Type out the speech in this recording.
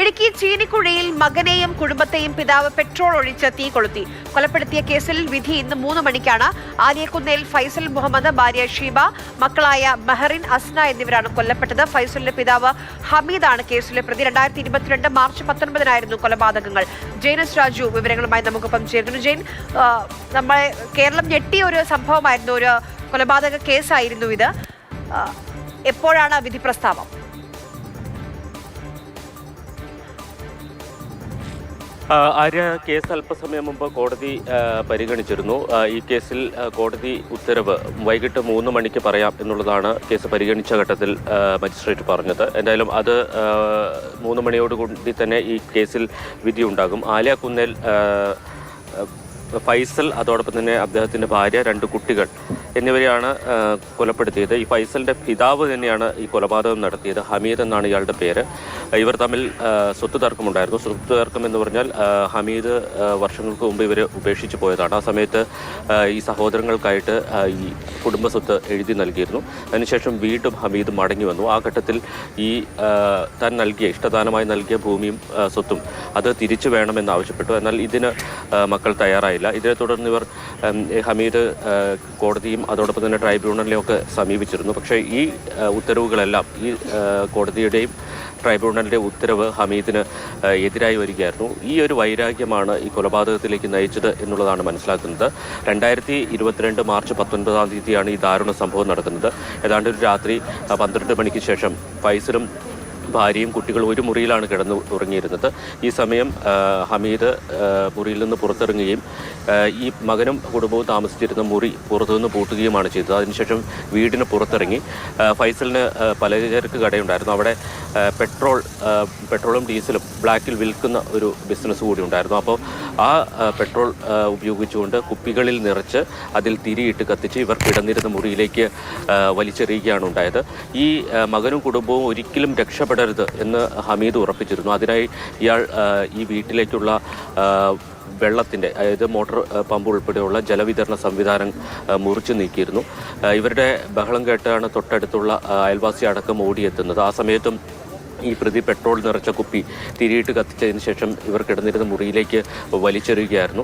ഇടുക്കി ചീനിക്കുഴിയിൽ മകനെയും കുടുംബത്തെയും പിതാവ് പെട്രോൾ ഒഴിച്ച് തീ കൊളുത്തി. കൊലപ്പെടുത്തിയ കേസിൽ വിധി ഇന്ന് മൂന്ന് മണിക്കാണ്. ആലിയക്കുന്നേൽ ഫൈസൽ മുഹമ്മദ് ഭാര്യ ഷീബ മക്കളായ മെഹറിൻ അസ്ന എന്നിവരാണ് കൊല്ലപ്പെട്ടത്. ഫൈസലിന്റെ പിതാവ് ഹമീദാണ് കേസിലെ പ്രതി. രണ്ടായിരത്തി ഇരുപത്തിരണ്ട് മാർച്ച് പത്തൊൻപതിനായിരുന്നു കൊലപാതകങ്ങൾ. ജെയിനസ് രാജു വിവരങ്ങളുമായി നമുക്കൊപ്പം ചേരുന്നു. ജെയിൻ നമ്മളെ കേരളം ഞെട്ടിയ ഒരു സംഭവമായിരുന്നു. ഒരു കൊലപാതക കേസായിരുന്നു ഇത്. എപ്പോഴാണ് വിധി പ്രസ്താവം? ആര്യ കേസ് അല്പസമയം മുമ്പ് കോടതി പരിഗണിച്ചിരുന്നു. ഈ കേസിൽ കോടതി ഉത്തരവ് വൈകിട്ട് മൂന്ന് മണിക്ക് പറയാം എന്നുള്ളതാണ് കേസ് പരിഗണിച്ച ഘട്ടത്തിൽ മജിസ്ട്രേറ്റ് പറഞ്ഞത്. എന്തായാലും അത് മൂന്ന് മണിയോടുകൂടി തന്നെ ഈ കേസിൽ വിധി ഉണ്ടാകും. ആലിയ കുന്നേൽ ഫൈസൽ അതോടൊപ്പം തന്നെ അദ്ദേഹത്തിന്റെ ഭാര്യ രണ്ട് കുട്ടികൾ എന്നിവരെയാണ് കൊലപ്പെടുത്തിയത്. ഈ ഫൈസലിന്റെ പിതാവ് തന്നെയാണ് ഈ കൊലപാതകം നടത്തിയത്. ഹമീദ് എന്നാണ് ഇയാളുടെ പേര്. ഇവർ തമ്മിൽ സ്വത്ത് തർക്കമുണ്ടായിരുന്നു. സ്വത്ത് തർക്കം എന്ന് പറഞ്ഞാൽ ഹമീദ് വർഷങ്ങൾക്ക് മുമ്പ് ഇവർ ഉപേക്ഷിച്ച് പോയതാണ്. ആ സമയത്ത് ഈ സഹോദരങ്ങൾക്കായിട്ട് ഈ കുടുംബ സ്വത്ത് എഴുതി നൽകിയിരുന്നു. അതിനുശേഷം വീണ്ടും ഹമീദ് മടങ്ങി വന്നു. ആ ഘട്ടത്തിൽ ഈ താൻ നൽകിയ ഇഷ്ടദാനമായി നൽകിയ ഭൂമിയും സ്വത്തും അത് തിരിച്ചു വേണമെന്ന് ആവശ്യപ്പെട്ടു. എന്നാൽ ഇതിന് മക്കൾ തയ്യാറായില്ല. ഇതിനെ തുടർന്ന് ഇവർ ഹമീദ് കോടതിയും അതോടൊപ്പം തന്നെ ട്രൈബ്യൂണലിനെയും ഒക്കെ സമീപിച്ചിരുന്നു. പക്ഷേ ഈ ഉത്തരവുകളെല്ലാം ഈ കോടതിയുടെയും ട്രൈബ്യൂണലിന്റെ ഉത്തരവ് ഹമീദിന് എതിരായി വരികയായിരുന്നു. ഈ ഒരു വൈരാഗ്യമാണ് ഈ കൊലപാതകത്തിലേക്ക് നയിച്ചത് എന്നുള്ളതാണ് മനസ്സിലാക്കുന്നത്. രണ്ടായിരത്തി ഇരുപത്തിരണ്ട് മാർച്ച് പത്തൊൻപതാം തീയതിയാണ് ഈ ദാരുണ സംഭവം നടക്കുന്നത്. ഏതാണ്ട് ഒരു രാത്രി പന്ത്രണ്ട് മണിക്ക് ശേഷം ഫൈസലും ഭാര്യയും കുട്ടികളും ഒരു മുറിയിലാണ് കിടന്നു ഉറങ്ങിയിരുന്നത്. ഈ സമയം ഹമീദ് മുറിയിൽ നിന്ന് പുറത്തിറങ്ങുകയും ഈ മകനും കുടുംബവും താമസിച്ചിരുന്ന മുറി പുറത്തുനിന്ന് പൂട്ടുകയുമാണ് ചെയ്തത്. അതിനുശേഷം വീടിന് പുറത്തിറങ്ങി ഫൈസലിന് പലചരക്ക് കടയുണ്ടായിരുന്നു. അവിടെ പെട്രോൾ പെട്രോളും ഡീസലും ബ്ലാക്കിൽ വിൽക്കുന്ന ഒരു ബിസിനസ് കൂടി ഉണ്ടായിരുന്നു. അപ്പോൾ ആ പെട്രോൾ ഉപയോഗിച്ചുകൊണ്ട് കുപ്പികളിൽ നിറച്ച് അതിൽ തിരിയിട്ട് കത്തിച്ച് ഇവർ കിടന്നിരുന്ന മുറിയിലേക്ക് വലിച്ചെറിയുകയാണ് ഉണ്ടായത്. ഈ മകനും കുടുംബവും ഒരിക്കലും രക്ഷപ്പെടരുത് എന്ന് ഹമീദ് ഉറപ്പിച്ചിരുന്നു. അതിനായി ഇയാൾ ഈ വീട്ടിലേക്കുള്ള വെള്ളത്തിന്റെ അതായത് മോട്ടോർ പമ്പ് ഉൾപ്പെടെയുള്ള ജലവിതരണ സംവിധാനം മുറിച്ചു നീക്കിയിരുന്നു. ഇവരുടെ ബഹളം കേട്ടാണ് തൊട്ടടുത്തുള്ള അയൽവാസി അടക്കം ഓടിയെത്തുന്നത്. ആ സമയത്തും ഈ പ്രതി പെട്രോൾ നിറച്ച കുപ്പി തിരിയിട്ട് കത്തിച്ചതിന് ശേഷം ഇവർ കിടന്നിരുന്ന മുറിയിലേക്ക് വലിച്ചെറിയുകയായിരുന്നു.